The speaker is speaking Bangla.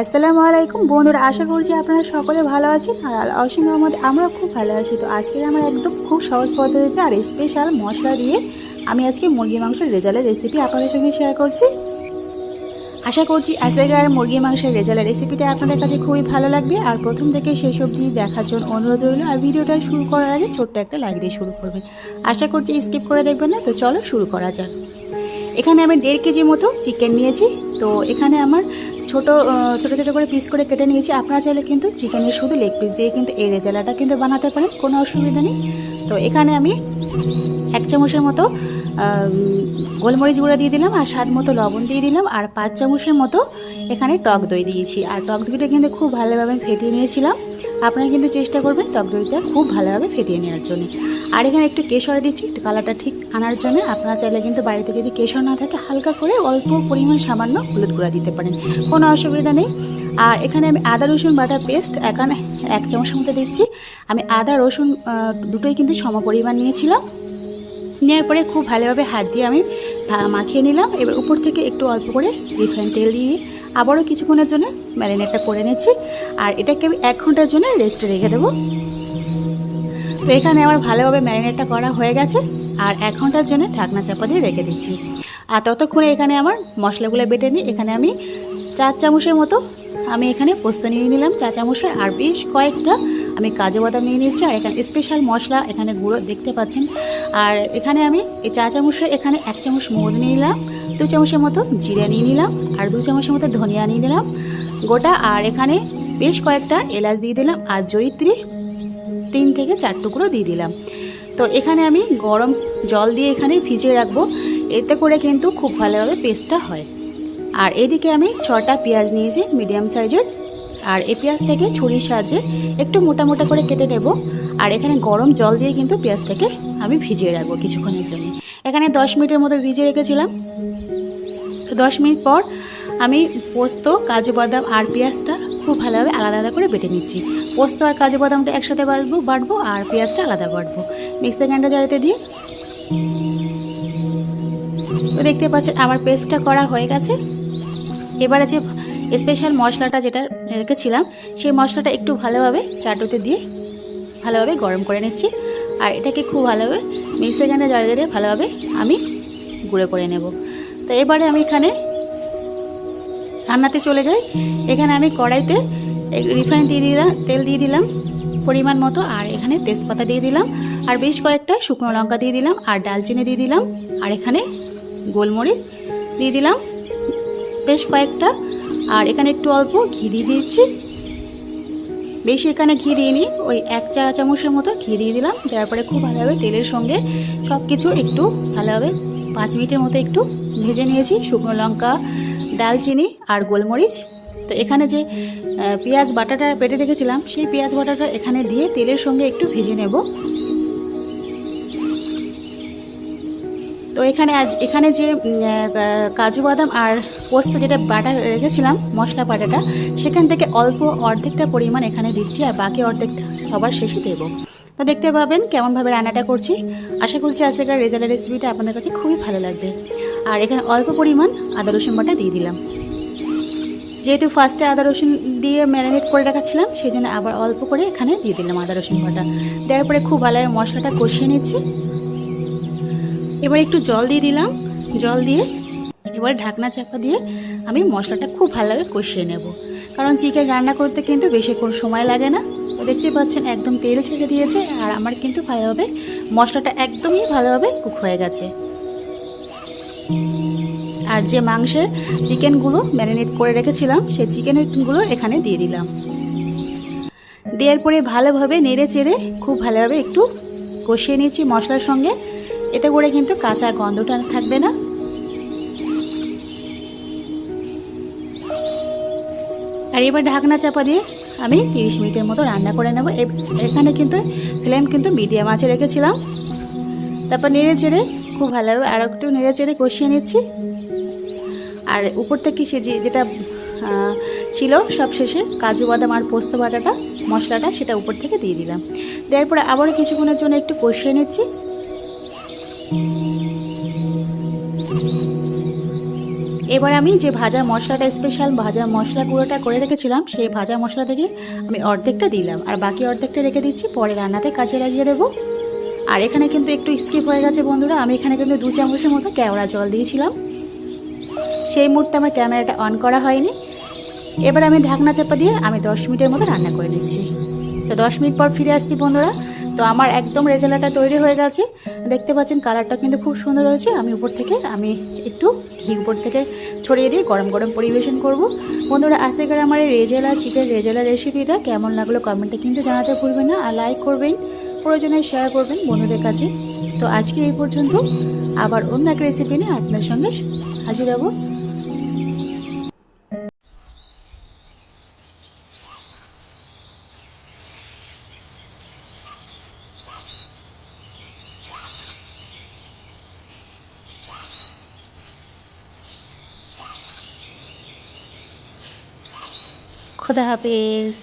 আসসালামু আলাইকুম বন্ধুরা, আশা করছি আপনারা সকলে ভালো আছেন আর অসীম আমাদের আমরা খুব ভালো আছি। তো আজকে আমার একদম খুব সহজ পদ্ধতিতে আর স্পেশাল মশলা দিয়ে আমি আজকে মুরগি মাংসের রেজাল্টের রেসিপি আপনাদের সঙ্গে শেয়ার করছি। আশা করছি আজকের মুরগি মাংসের রেজাল্টের রেসিপিটা আপনাদের কাছে খুবই ভালো লাগবে। আর প্রথম থেকে শেষ অবধি দেখার জন্য অনুরোধ রইল, আর ভিডিওটা শুরু করার আগে ছোট্ট একটা লাইক দিয়ে শুরু করবেন। আশা করছি স্কিপ করে দেখবেন না, তো চলো শুরু করা যাক। এখানে আমি দেড় কেজি মতো চিকেন নিয়েছি। তো এখানে আমার ছোট ছোটো ছোটো করে পিস করে কেটে নিয়েছি। আপনারা চাইলে কিন্তু চিকেনের শুধু লেগ পিস দিয়ে কিন্তু এই রেজালাটা কিন্তু বানাতে পারেন, কোনো অসুবিধা নেই। তো এখানে আমি এক চামচের মতো গোলমরিচ গুঁড়া দিয়ে দিলাম আর স্বাদ মতো লবণ দিয়ে দিলাম আর পাঁচ চামচের মতো এখানে টক দই দিয়েছি। আর টক দইটা কিন্তু খুব ভালোভাবে ফেটিয়ে নিয়েছিলাম। আপনারা কিন্তু চেষ্টা করবেন টক দইটা খুব ভালোভাবে ফেটিয়ে নেওয়ার জন্য। আর এখানে একটু কেশর দিচ্ছি, একটু কালারটা ঠিক আনার জন্য। আপনারা চাইলে কিন্তু বাড়িতে যদি কেশর না থাকে, হালকা করে অল্প পরিমাণ সামান্য হলুদ গুঁড়া দিতে পারেন। কোনো অসুবিধা নেই। আর এখানে আমি আদা, রসুন, বাটা পেস্ট এখানে এক চামচের মতো দিচ্ছি। আমি আদা, রসুন দুটোই কিন্তু সম পরিমাণ নিয়েছিলাম। নেওয়ার পরে খুব ভালোভাবে হাত দিয়ে আমি মাখিয়ে নিলাম। এবার উপর থেকে একটু অল্প করে রিফাইন তেল দিয়ে আবারও কিছুক্ষণের জন্য ম্যারিনেটটা করে নিচ্ছি। আর এটাকে আমি এক ঘণ্টার জন্য রেস্টে রেখে দেবো। তো এখানে আমার ভালোভাবে ম্যারিনেটটা করা হয়ে গেছে। আর এক ঘণ্টার জন্য ঢাকনা চাপা দিয়ে রেখে দিচ্ছি। আর ততক্ষণে এখানে আমার মশলাগুলো বেটে নিই এখানে আমি চার চামচের মতো আমি এখানে পোস্ত নিয়ে নিলাম। চা চামচের আর বেশ কয়েকটা আমি কাজু বাদাম নিয়ে নিচ্ছি আর এখানে স্পেশাল মশলা এখানে গুঁড়ো দেখতে পাচ্ছেন। আর এখানে আমি এই চা চামচের এখানে এক চামচ মধু নিয়ে নিলাম, দু চামচের মতো জিরে নিয়ে নিলাম, আর দু চামচের মতো ধনিয়া নিয়ে নিলাম। গোটা, আর এখানে বেশ কয়েকটা এলাচ দিয়ে দিলাম, আর জয়িত্রী তিন থেকে চার টুকরো দিয়ে দিলাম। তো এখানে আমি গরম জল দিয়ে এখানে ভিজিয়ে রাখব, এতে করে কিন্তু খুব ভালোভাবে পেস্টটা হয়। আর এদিকে আমি ছটা পেঁয়াজ নিয়েছি মিডিয়াম সাইজের আর এই পেঁয়াজটাকে ছুরির সাহায্যে একটু মোটা মোটা করে কেটে নেব। আর এখানে গরম জল দিয়ে কিন্তু পেঁয়াজটাকে আমি ভিজিয়ে রাখব কিছুক্ষণের জন্য। এখানে দশ মিনিটের মতো ভিজিয়ে রেখেছিলাম। তো দশ মিনিট পর আমি পোস্ত, কাজু বাদাম আর পেঁয়াজটা খুব ভালোভাবে আলাদা আলাদা করে বেটে নিচ্ছি। পোস্ত আর কাজু বাদামটা একসাথে বাটবো বাটবো আর পেঁয়াজটা আলাদা বাটবো। মিক্সার গ্রাইন্ডার জারিতে দিয়ে তো দেখতে পাচ্ছেন আমার পেস্টটা করা হয়ে গেছে। এবারে যে স্পেশাল মশলাটা যেটা রেখেছিলাম, সেই মশলাটা একটু ভালোভাবে চাটুতে দিয়ে ভালোভাবে গরম করে নিচ্ছি। আর এটাকে খুব ভালোভাবে মিক্সার গ্রাইন্ডার জারিতে দিয়ে ভালোভাবে আমি গুঁড়ো করে নেব। তো এবারে আমি এখানে রান্নাতে চলে যাই। এখানে আমি কড়াইতে রিফাইন দিয়ে দিলাম, তেল দিয়ে দিলাম পরিমাণ মতো, আর এখানে তেজপাতা দিয়ে দিলাম, আর বেশ কয়েকটা শুকনো লঙ্কা দিয়ে দিলাম, আর ডালচিনি দিয়ে দিলাম, আর এখানে গোলমরিচ দিয়ে দিলাম। বেশ কয়েকটা আর এখানে একটু অল্প ঘি দিয়ে দিচ্ছি বেশি এখানে ঘি দিইনি, ওই এক চা চামচের মতো ঘি দিয়ে দিলাম। দেওয়ার পরে খুব ভালোভাবে তেলের সঙ্গে সব কিছু একটু ভালোভাবে পাঁচ মিনিটের মতো একটু ভেজে নিয়েছি। শুকনো লঙ্কা ডালচিনি আর গোলমরিচ। তো এখানে যে পেঁয়াজ বাটাটা পেটে রেখেছিলাম, সেই পেঁয়াজ বাটাটা এখানে দিয়ে তেলের সঙ্গে একটু ভেজে নেব। তো এখানে আজ এখানে যে কাজু বাদাম আর পোস্ত যেটা বাটা রেখেছিলাম, মশলা বাটাটা, সেখান থেকে অল্প অর্ধেকটা পরিমাণ এখানে দিচ্ছি আর বাকি অর্ধেকটা সবার শেষে দেবো। তো দেখতে পাবেন কেমনভাবে রান্নাটা করছি। আশা করছি আজকের রেজাল্টের রেসিপিটা আপনাদের কাছে খুবই ভালো লাগবে। আর এখানে অল্প পরিমাণ আদা রসুন বাটা দিয়ে দিলাম। যেহেতু ফার্স্টে আদা রসুন দিয়ে ম্যারিনেট করে রাখাছিলাম সেই জন্য আবার অল্প করে এখানে দিয়ে দিলাম আদা রসুন বাটা। দেওয়ার পরে খুব ভালোভাবে মশলাটা কষিয়ে নিচ্ছি। এবার একটু জল দিয়ে দিলাম। জল দিয়ে এবার ঢাকনা চাপা দিয়ে আমি মশলাটা খুব ভালোভাবে কষিয়ে নেব। কারণ চিকেন রান্না করতে কিন্তু বেশি কোনো সময় লাগে না। দেখতে পাচ্ছেন একদম তেল ছেড়ে দিয়েছে আর আমার কিন্তু ভালোভাবে মশলাটা একদমই ভালোভাবে কুক হয়ে গেছে। আর যে মাংসের চিকেনগুলো ম্যারিনেট করে রেখেছিলাম, সেই চিকেনগুলো এখানে দিয়ে দিলাম। দেওয়ার পরে ভালোভাবে নেড়ে চেড়ে খুব ভালোভাবে একটু কষিয়ে নিয়েছি মশলার সঙ্গে। এতে করে কিন্তু কাঁচা গন্ধটা থাকবে না। আর এবার ঢাকনা চাপা দিয়ে আমি তিরিশ মিনিটের মতো রান্না করে নেব। এখানে কিন্তু ফ্লেম কিন্তু মিডিয়াম আঁচে রেখেছিলাম। তারপর নেড়ে চেড়ে খুব ভালোভাবে আর একটু নেড়ে চেড়ে কষিয়ে নিচ্ছি। আর উপর থেকে সে যেটা ছিল সব শেষে কাজু বাদাম আর পোস্ত বাটাটা, মশলাটা সেটা উপর থেকে দিয়ে দিলাম। দেওয়ার পরে আবারও কিছুক্ষণের জন্য একটু কষিয়ে নিচ্ছি। এবার আমি যে ভাজা মশলাটা স্পেশাল ভাজা মশলা গুঁড়োটা করে রেখেছিলাম, সেই ভাজা মশলা থেকে আমি অর্ধেকটা দিলাম। আর বাকি অর্ধেকটা রেখে দিচ্ছি, পরে রান্নাতে কাজে লাগিয়ে দেবো। আর এখানে কিন্তু একটু স্কিপ হয়ে গেছে বন্ধুরা, আমি এখানে কিন্তু দু চামচের মতো কেওড়া জল দিয়েছিলাম। সেই মুহূর্তে আমার ক্যামেরাটা অন করা হয়নি। এবার আমি ঢাকনা চাপা দিয়ে আমি দশ মিনিটের মতো রান্না করে নিচ্ছি। তো দশ মিনিট পর ফিরে আসছি বন্ধুরা। তো আমার একদম রেজালাটা তৈরি হয়ে গেছে। দেখতে পাচ্ছেন কালারটা কিন্তু খুব সুন্দর হয়েছে। আমি উপর থেকে, আমি একটু ঘি উপর থেকে ছড়িয়ে দিয়ে গরম গরম পরিবেশন করব। বন্ধুরা, আজকের আমার এই রেজালা, চিকেন রেজালা রেসিপিটা কেমন লাগল কমেন্টে কিন্তু জানাতে ভুলবেন না। আর লাইক করবেন, প্রয়োজনে শেয়ার করবেন বন্ধুদের কাছে। তো আজকে এই পর্যন্ত আবার অন্য এক রেসিপি নিয়ে আপনার সঙ্গে হাজির হব। খুদা হাফেজ